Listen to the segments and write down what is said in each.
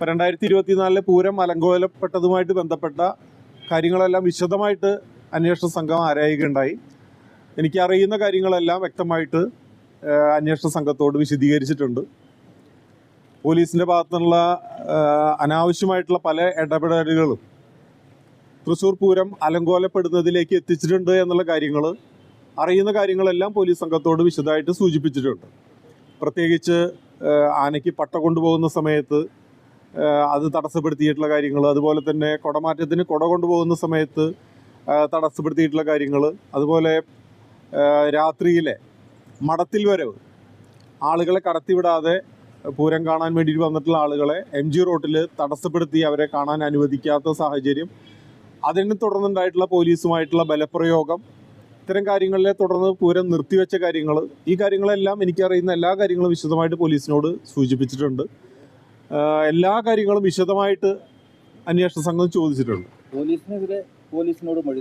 ഇപ്പം രണ്ടായിരത്തി ഇരുപത്തിനാലിലെ പൂരം അലങ്കോലപ്പെട്ടതുമായിട്ട് ബന്ധപ്പെട്ട കാര്യങ്ങളെല്ലാം വിശദമായിട്ട് അന്വേഷണ സംഘം ആരായുകയുണ്ടായി. എനിക്കറിയുന്ന കാര്യങ്ങളെല്ലാം വ്യക്തമായിട്ട് അന്വേഷണ സംഘത്തോട് വിശദീകരിച്ചിട്ടുണ്ട്. പോലീസിന്റെ ഭാഗത്തുനിന്നുള്ള നിന്നുള്ള അനാവശ്യമായിട്ടുള്ള പല ഇടപെടലുകളും തൃശ്ശൂർ പൂരം അലങ്കോലപ്പെടുന്നതിലേക്ക് എത്തിച്ചിട്ടുണ്ട് എന്നുള്ള കാര്യങ്ങൾ അറിയുന്ന കാര്യങ്ങളെല്ലാം പോലീസ് സംഘത്തോട് വിശദമായിട്ട് സൂചിപ്പിച്ചിട്ടുണ്ട്. പ്രത്യേകിച്ച് ആനയ്ക്ക് പട്ട കൊണ്ടുപോകുന്ന സമയത്ത് അത് തടസ്സപ്പെടുത്തിയിട്ടുള്ള കാര്യങ്ങൾ അതുപോലെ തന്നെ കുടമാറ്റത്തിന് കുട കൊണ്ടുപോകുന്ന സമയത്ത് തടസ്സപ്പെടുത്തിയിട്ടുള്ള കാര്യങ്ങൾ അതുപോലെ രാത്രിയിലെ മടത്തിൽ വരവ് ആളുകളെ കടത്തിവിടാതെ പൂരം കാണാൻ വേണ്ടിയിട്ട് വന്നിട്ടുള്ള ആളുകളെ എം ജി റോട്ടിൽ തടസ്സപ്പെടുത്തി അവരെ കാണാൻ അനുവദിക്കാത്ത സാഹചര്യം. അതിനെ തുടർന്നുണ്ടായിട്ടുള്ള പോലീസുമായിട്ടുള്ള ബലപ്രയോഗം ഇത്തരം കാര്യങ്ങളിലെ തുടർന്ന് പൂരം നിർത്തിവെച്ച കാര്യങ്ങൾ ഈ കാര്യങ്ങളെല്ലാം എനിക്കറിയുന്ന എല്ലാ കാര്യങ്ങളും വിശദമായിട്ട് പോലീസിനോട് സൂചിപ്പിച്ചിട്ടുണ്ട്. എല്ലാ കാര്യങ്ങളും വിശദമായിട്ട് അന്വേഷണ സംഘം ചോദിച്ചിട്ടുണ്ട്. പോലീസിനെതിരെ പോലീസിനോട് മൊഴി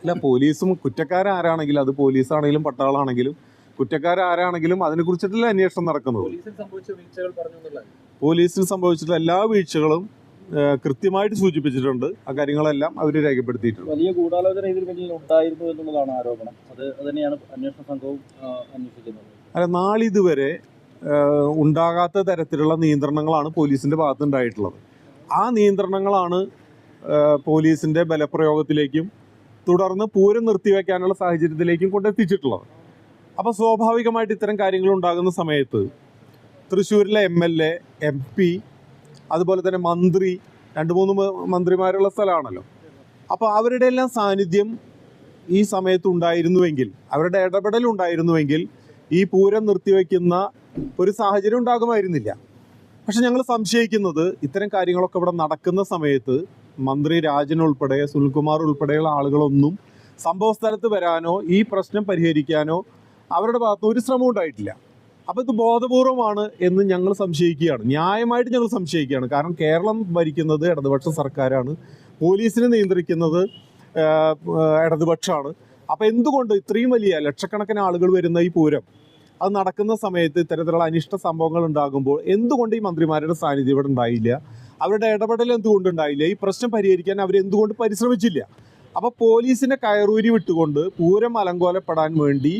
അല്ല പോലീസും കുറ്റക്കാരാരാണെങ്കിലും അത് പോലീസാണെങ്കിലും പട്ടാളാണെങ്കിലും കുറ്റക്കാരാരാണെങ്കിലും കുറിച്ചിട്ടല്ലേ അന്വേഷണം നടക്കുന്നത്? പോലീസിൽ സംഭവിച്ചിട്ടുള്ള എല്ലാ വീഴ്ചകളും കൃത്യമായിട്ട് സൂചിപ്പിച്ചിട്ടുണ്ട്. ആ കാര്യങ്ങളെല്ലാം അവർ രേഖപ്പെടുത്തിയിട്ടുണ്ട്. വലിയ ഗൂഢാലോചന ഇതിന് പിന്നിൽ ഉണ്ടായിരുന്നു എന്നുള്ളതാണ് ആരോപണം. അത് തന്നെയാണ് അന്വേഷണ സംഘവും അന്വേഷിക്കുന്നത്. അല്ല നാളിതുവരെ ഉണ്ടാകാത്ത തരത്തിലുള്ള നിയന്ത്രണങ്ങളാണ് പോലീസിന്റെ ഭാഗത്തുണ്ടായിട്ടുള്ളത്. ആ നിയന്ത്രണങ്ങളാണ് പോലീസിന്റെ ബലപ്രയോഗത്തിലേക്കും തുടർന്ന് പൂരം നിർത്തിവെക്കാനുള്ള സാഹചര്യത്തിലേക്കും കൊണ്ടെത്തിച്ചിട്ടുള്ളത്. അപ്പോൾ സ്വാഭാവികമായിട്ട് ഇത്തരം കാര്യങ്ങൾ ഉണ്ടാകുന്ന സമയത്ത് തൃശ്ശൂരിലെ M L A M P അതുപോലെ തന്നെ മന്ത്രി രണ്ട് മൂന്ന് മന്ത്രിമാരുള്ള സ്ഥലമാണല്ലോ. അപ്പോൾ അവരുടെ എല്ലാം സാന്നിധ്യം ഈ സമയത്ത് ഉണ്ടായിരുന്നുവെങ്കിൽ അവരുടെ ഇടപെടൽ ഉണ്ടായിരുന്നുവെങ്കിൽ ഈ പൂരം നിർത്തിവെക്കുന്ന ഒരു സാഹചര്യം ഉണ്ടാകുമായിരുന്നില്ല. പക്ഷെ ഞങ്ങൾ സംശയിക്കുന്നത് ഇത്തരം കാര്യങ്ങളൊക്കെ ഇവിടെ നടക്കുന്ന സമയത്ത് മന്ത്രി രാജൻ ഉൾപ്പെടെ സുനിൽകുമാർ ഉൾപ്പെടെയുള്ള ആളുകളൊന്നും സംഭവ സ്ഥലത്ത് വരാനോ ഈ പ്രശ്നം പരിഹരിക്കാനോ അവരുടെ ഭാഗത്ത് ഒരു ശ്രമം ഉണ്ടായിട്ടില്ല. അപ്പോൾ ഇത് ബോധപൂർവമാണ് എന്ന് ഞങ്ങൾ സംശയിക്കുകയാണ്. ന്യായമായിട്ട് ഞങ്ങൾ സംശയിക്കുകയാണ്. കാരണം കേരളം ഭരിക്കുന്നത് ഇടതുപക്ഷ സർക്കാരാണ്. പോലീസിനെ നിയന്ത്രിക്കുന്നത് ഇടതുപക്ഷമാണ്. അപ്പോൾ എന്തുകൊണ്ട് ഇത്രയും വലിയ ലക്ഷക്കണക്കിന് ആളുകൾ വരുന്ന ഈ പൂരം അത് നടക്കുന്ന സമയത്ത് ഇത്തരത്തിലുള്ള അനിഷ്ട സംഭവങ്ങൾ ഉണ്ടാകുമ്പോൾ എന്തുകൊണ്ട് ഈ മന്ത്രിമാരുടെ സാന്നിധ്യം ഇവിടെ ഉണ്ടായില്ല? അവരുടെ ഇടപെടൽ എന്തുകൊണ്ട് ഉണ്ടായില്ല? ഈ പ്രശ്നം പരിഹരിക്കാൻ അവർ എന്തുകൊണ്ട് പരിശ്രമിച്ചില്ല? അപ്പോൾ പോലീസിനെ കയറൂരി വിട്ടുകൊണ്ട് പൂരം അലങ്കോലപ്പെടാൻ വേണ്ടി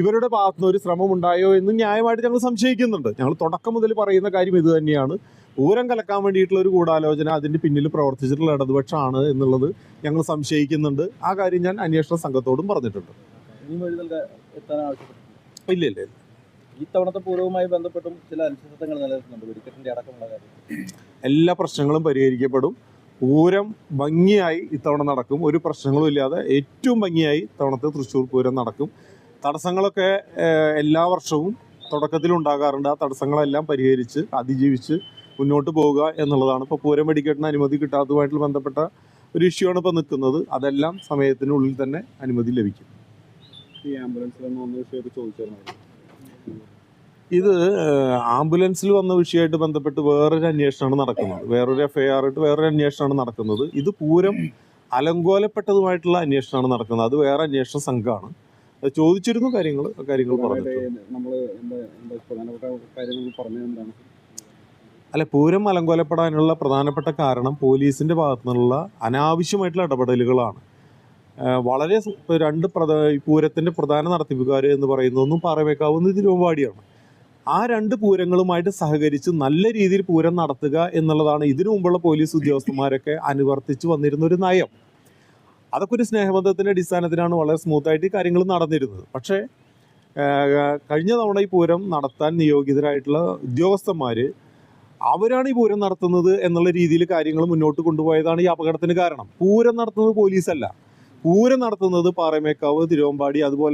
ഇവരുടെ ഭാഗത്തുനിന്ന് ഒരു ശ്രമം ഉണ്ടായോ എന്ന് ന്യായമായിട്ട് ഞങ്ങൾ സംശയിക്കുന്നുണ്ട്. ഞങ്ങൾ തുടക്കം മുതൽ പറയുന്ന കാര്യം ഇത് തന്നെയാണ്. പൂരം കലക്കാൻ വേണ്ടിയിട്ടുള്ള ഒരു ഗൂഢാലോചന അതിന്റെ പിന്നിൽ പ്രവർത്തിച്ചിട്ടുള്ള ഇടതുപക്ഷമാണ് എന്നുള്ളത് ഞങ്ങൾ സംശയിക്കുന്നുണ്ട്. ആ കാര്യം ഞാൻ അന്വേഷണ സംഘത്തോടും പറഞ്ഞിട്ടുണ്ട്. ഇനി മൊഴി നൽകാൻ എത്താൻ ആവശ്യപ്പെട്ടു ഇല്ല ഇല്ല ഈ തവണത്തെ പൂരവുമായി ബന്ധപ്പെട്ടും ചില അനിശ്ചിതത്വങ്ങൾ നിലനിൽക്കുന്നുണ്ട്. വെടിക്കെട്ടിന്റെ അടക്കമുള്ള കാര്യം എല്ലാ പ്രശ്നങ്ങളും പരിഹരിക്കപ്പെടും. പൂരം ഭംഗിയായി ഇത്തവണ നടക്കും. ഒരു പ്രശ്നങ്ങളും ഇല്ലാതെ ഏറ്റവും ഭംഗിയായി ഇത്തവണത്തെ തൃശ്ശൂർ പൂരം നടക്കും. തടസ്സങ്ങളൊക്കെ എല്ലാ വർഷവും തുടക്കത്തിലുണ്ടാകാറുണ്ട്. ആ തടസ്സങ്ങളെല്ലാം പരിഹരിച്ച് അതിജീവിച്ച് മുന്നോട്ട് പോവുക എന്നുള്ളതാണ്. ഇപ്പോൾ പൂരം വെടിക്കെട്ടിന് അനുമതി കിട്ടാത്തതുമായിട്ട് ബന്ധപ്പെട്ട ഒരു ഇഷ്യൂ ആണ് ഇപ്പോൾ നിൽക്കുന്നത്. അതെല്ലാം സമയത്തിനുള്ളിൽ തന്നെ അനുമതി ലഭിക്കും. ഈ വന്ന വിഷയമൊക്കെ ചോദിച്ചായിരുന്നു. ഇത് ആംബുലൻസിൽ വന്ന വിഷയമായിട്ട് ബന്ധപ്പെട്ട് വേറൊരു അന്വേഷണമാണ് നടക്കുന്നത്. വേറൊരു എഫ് ഐ ആർ ആയിട്ട് വേറൊരു അന്വേഷണമാണ് നടക്കുന്നത്. ഇത് പൂരം അലങ്കോലപ്പെട്ടതുമായിട്ടുള്ള അന്വേഷണമാണ് നടക്കുന്നത്. അത് വേറെ അന്വേഷണ സംഘമാണ് ചോദിച്ചിരുന്നു കാര്യങ്ങൾ കാര്യങ്ങൾ പറഞ്ഞു അല്ല പൂരം അലങ്കോലപ്പെടാനുള്ള പ്രധാനപ്പെട്ട കാരണം പോലീസിന്റെ ഭാഗത്തു നിന്നുള്ള അനാവശ്യമായിട്ടുള്ള ഇടപെടലുകളാണ്. വളരെ രണ്ട് പ്രധാ പൂരത്തിന്റെ പ്രധാന നടത്തിപ്പുകാർ എന്ന് പറയുന്നതൊന്നും പാറമേക്കാവുന്ന തിരുവമ്പാടിയാണ് ആ രണ്ട് പൂരങ്ങളുമായിട്ട് സഹകരിച്ച് നല്ല രീതിയിൽ പൂരം നടത്തുക എന്നുള്ളതാണ് ഇതിനു മുമ്പുള്ള പോലീസ് ഉദ്യോഗസ്ഥന്മാരൊക്കെ അനുവർത്തിച്ച് വന്നിരുന്ന ഒരു നയം. അതൊക്കെ ഒരു സ്നേഹബന്ധത്തിന്റെ അടിസ്ഥാനത്തിലാണ് വളരെ സ്മൂത്തായിട്ട് ഈ കാര്യങ്ങൾ നടന്നിരുന്നത്. പക്ഷേ കഴിഞ്ഞ തവണ ഈ പൂരം നടത്താൻ നിയോഗിതരായിട്ടുള്ള ഉദ്യോഗസ്ഥന്മാർ അവരാണ് ഈ പൂരം നടത്തുന്നത് എന്നുള്ള രീതിയിൽ കാര്യങ്ങൾ മുന്നോട്ട് കൊണ്ടുപോയതാണ് ഈ അപകടത്തിന് കാരണം. പൂരം നടത്തുന്നത് പോലീസല്ല. പൂരം നടത്തുന്നത് പാറമേക്കാവ് തിരുവമ്പാടി അതുപോലെ